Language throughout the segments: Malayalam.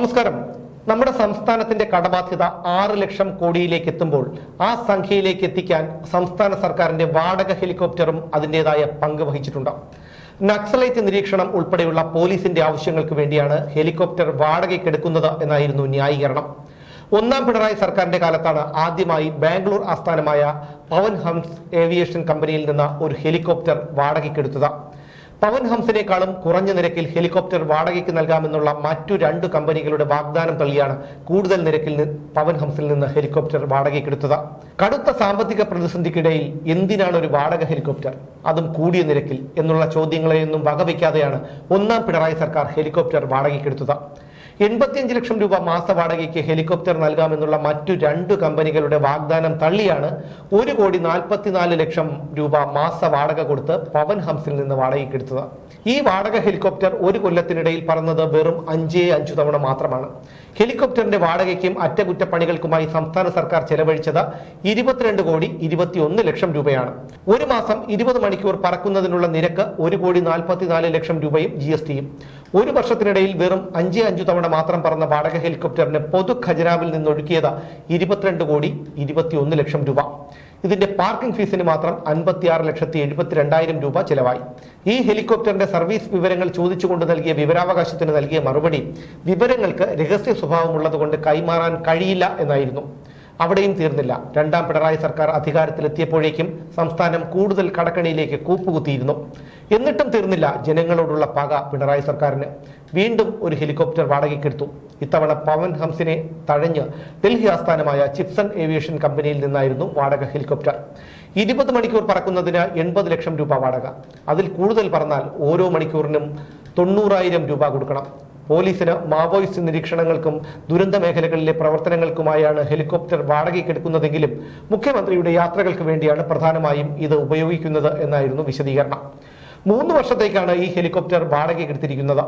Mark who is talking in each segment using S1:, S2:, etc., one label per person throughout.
S1: നമസ്കാരം. നമ്മുടെ സംസ്ഥാനത്തിന്റെ കടബാധ്യത ആറ് ലക്ഷം കോടിയിലേക്ക് എത്തുമ്പോൾ ആ സംഖ്യയിലേക്ക് എത്തിക്കാൻ സംസ്ഥാന സർക്കാരിന്റെ വാടക ഹെലികോപ്റ്ററും അതിന്റെതായ പങ്ക് വഹിച്ചിട്ടുണ്ട്. നക്സലൈറ്റ് നിരീക്ഷണം ഉൾപ്പെടെയുള്ള പോലീസിന്റെ ആവശ്യങ്ങൾക്ക് വേണ്ടിയാണ് ഹെലികോപ്റ്റർ വാടകയ്ക്കെടുക്കുന്നത് എന്നായിരുന്നു ന്യായീകരണം. ഒന്നാം പിണറായി സർക്കാരിന്റെ കാലത്താണ് ആദ്യമായി ബാംഗ്ലൂർ ആസ്ഥാനമായ പവൻ ഹംസ് ഏവിയേഷൻ കമ്പനിയിൽ നിന്ന് ഒരു ഹെലികോപ്റ്റർ വാടകയ്ക്കെടുത്തത് പവൻ ഹംസിനേക്കാളും കുറഞ്ഞ നിരക്കിൽ ഹെലികോപ്റ്റർ വാടകയ്ക്ക് നൽകാമെന്നുള്ള മറ്റു രണ്ട് കമ്പനികളുടെ വാഗ്ദാനം തള്ളിയാണ് കൂടുതൽ നിരക്കിൽ പവൻ ഹംസിൽ നിന്ന് ഹെലികോപ്റ്റർ വാടകയ്ക്കെടുത്തത് കടുത്ത സാമ്പത്തിക പ്രതിസന്ധിക്കിടയിൽ എന്തിനാണ് ഒരു വാടക ഹെലികോപ്റ്റർ? അതും കൂടിയ നിരക്കിൽ എന്നുള്ള ചോദ്യങ്ങളെയൊന്നും വകവയ്ക്കാതെയാണ് ഒന്നാം പിണറായി സർക്കാർ ഹെലികോപ്റ്റർ വാടകയ്ക്കെടുത്തത് എൺപത്തിയഞ്ച് ലക്ഷം രൂപ മാസ വാടകയ്ക്ക് ഹെലികോപ്റ്റർ നൽകാമെന്നുള്ള മറ്റു രണ്ട് കമ്പനികളുടെ വാഗ്ദാനം തള്ളിയാണ് ഒരു കോടി നാൽപ്പത്തിനാല് ലക്ഷം രൂപ മാസ വാടക കൊടുത്ത് പവൻ ഹംസിൽ നിന്ന് വാടകയ്ക്കെടുത്തത് ഈ വാടക ഹെലികോപ്റ്റർ ഒരു കൊല്ലത്തിനിടയിൽ പറന്നത് വെറും അഞ്ചേ അഞ്ചു തവണ മാത്രമാണ്. ഹെലികോപ്റ്ററിന്റെ വാടകയ്ക്കും അറ്റകുറ്റപ്പണികൾക്കുമായി സംസ്ഥാന സർക്കാർ ചെലവഴിച്ചത് ഇരുപത്തിരണ്ട് കോടി ഇരുപത്തിയൊന്ന് ലക്ഷം രൂപയാണ്. ഒരു മാസം ഇരുപത് മണിക്കൂർ പറക്കുന്നതിനുള്ള നിരക്ക് ഒരു കോടി നാൽപ്പത്തിനാല് ലക്ഷം രൂപയും ജി എസ് ടിയും. ഒരു വർഷത്തിനിടയിൽ വെറും അഞ്ചേ അഞ്ചു തവണ മാത്രം പറന്ന വാടക ഹെലികോപ്റ്ററിന് പൊതു ഖജനാവിൽ നിന്ന് ഒഴുക്കിയത് ഇരുപത്തിരണ്ട് കോടി ഇരുപത്തിയൊന്ന് ലക്ഷം രൂപ. ഇതിന്റെ പാർക്കിംഗ് ഫീസിന് മാത്രം അൻപത്തിയാറ് ലക്ഷത്തി എഴുപത്തിരണ്ടായിരം രൂപ ചിലവായി. ഈ ഹെലികോപ്റ്ററിന്റെ സർവീസ് വിവരങ്ങൾ ചോദിച്ചുകൊണ്ട് നൽകിയ വിവരാവകാശത്തിന് നൽകിയ മറുപടി വിവരങ്ങൾക്ക് രഹസ്യ സ്വഭാവമുള്ളതുകൊണ്ട് കൈമാറാൻ കഴിയില്ല എന്നായിരുന്നു. അവിടെയും തീർന്നില്ല. രണ്ടാം പിണറായി സർക്കാർ അധികാരത്തിലെത്തിയപ്പോഴേക്കും സംസ്ഥാനം കൂടുതൽ കടക്കണിയിലേക്ക് കൂപ്പുകുത്തിയിരുന്നു. എന്നിട്ടും തീർന്നില്ല ജനങ്ങളോടുള്ള പക പിണറായി സർക്കാരിന്. വീണ്ടും ഒരു ഹെലികോപ്റ്റർ വാടകയ്ക്കെടുത്തു. ഇത്തവണ പവൻ ഹംസിനെ തഴഞ്ഞ് ഡൽഹി ആസ്ഥാനമായ ചിപ്സൺ ഏവിയേഷൻ കമ്പനിയിൽ നിന്നായിരുന്നു വാടക ഹെലികോപ്റ്റർ. ഇരുപത് മണിക്കൂർ പറക്കുന്നതിന് എൺപത് ലക്ഷം രൂപ വാടക. അതിൽ കൂടുതൽ പറഞ്ഞാൽ ഓരോ മണിക്കൂറിനും തൊണ്ണൂറായിരം രൂപ കൊടുക്കണം. പോലീസിന് മാവോയിസ്റ്റ് നിരീക്ഷണങ്ങൾക്കും ദുരന്ത മേഖലകളിലെ പ്രവർത്തനങ്ങൾക്കുമായാണ് ഹെലികോപ്റ്റർ വാടകയ്ക്കെടുക്കുന്നതെങ്കിലും മുഖ്യമന്ത്രിയുടെ യാത്രകൾക്ക് വേണ്ടിയാണ് പ്രധാനമായും ഇത് ഉപയോഗിക്കുന്നത് എന്നായിരുന്നു വിശദീകരണം. മൂന്ന് വർഷത്തേക്കാണ് ഈ ഹെലികോപ്റ്റർ വാടകയ്ക്ക് എടുത്തിരിക്കുന്നത്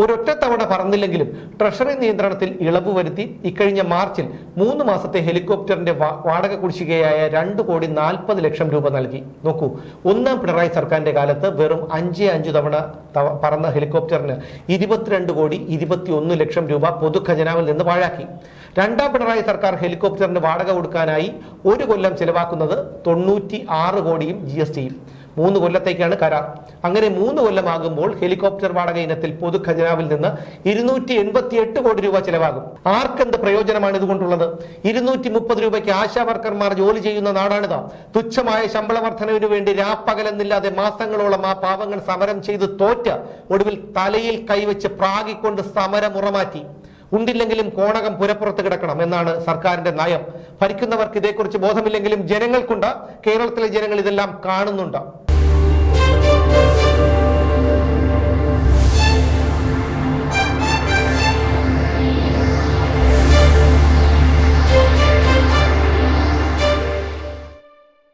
S1: ഒരൊറ്റ തവണ പറന്നില്ലെങ്കിലും ട്രഷറി നിയന്ത്രണത്തിൽ ഇളവ് വരുത്തി ഇക്കഴിഞ്ഞ മാർച്ചിൽ മൂന്ന് മാസത്തെ ഹെലികോപ്റ്ററിന്റെ വാടക കുടിശ്ശികയായ രണ്ട് കോടി നാൽപ്പത് ലക്ഷം രൂപ നൽകി. നോക്കൂ ഒന്നാം പിണറായി സർക്കാരിന്റെ കാലത്ത് വെറും അഞ്ച് അഞ്ചു തവണ തവ- പറന്ന ഹെലികോപ്റ്ററിന് ഇരുപത്തിരണ്ട് കോടി ഇരുപത്തിയൊന്ന് ലക്ഷം രൂപ പൊതുഖജനാവിൽ നിന്ന് പാഴാക്കി. രണ്ടാം പിണറായി സർക്കാർ ഹെലികോപ്റ്ററിന് വാടക കൊടുക്കാനായി ഒരു കൊല്ലം ചെലവാക്കുന്നത് തൊണ്ണൂറ്റി ആറ് കോടിയും ജി എസ് ടിയും മൂന്ന് കൊല്ലത്തേക്കാണ് കരാർ. അങ്ങനെ മൂന്ന് കൊല്ലമാകുമ്പോൾ ഹെലികോപ്റ്റർ വാടക ഇനത്തിൽ പൊതു ഖജനാവിൽ നിന്ന് ഇരുന്നൂറ്റി എൺപത്തി എട്ട് കോടി രൂപ ചിലവാകും. ആർക്കെന്ത് പ്രയോജനമാണ് ഇതുകൊണ്ടുള്ളത്? ഇരുന്നൂറ്റി മുപ്പത് രൂപയ്ക്ക് ആശാ വർക്കർമാർ ജോലി ചെയ്യുന്ന നാടാണിത്. തുച്ഛമായ ശമ്പള വർധനവിനു വേണ്ടി രാപ്പകലെന്നില്ലാതെ മാസങ്ങളോളം ആ പാവങ്ങൾ സമരം ചെയ്ത് തോറ്റ് ഒടുവിൽ തലയിൽ കൈവച്ച് പ്രാഗിക്കൊണ്ട് സമരം ഉറമാറ്റി. ഉണ്ടില്ലെങ്കിലും കോണകം പുരപ്പുറത്ത് കിടക്കണം എന്നാണ് സർക്കാരിന്റെ നയം. ഭരിക്കുന്നവർക്ക് ഇതേക്കുറിച്ച് ബോധമില്ലെങ്കിലും ജനങ്ങൾക്കുണ്ട്. കേരളത്തിലെ ജനങ്ങൾ ഇതെല്ലാം കാണുന്നുണ്ട്.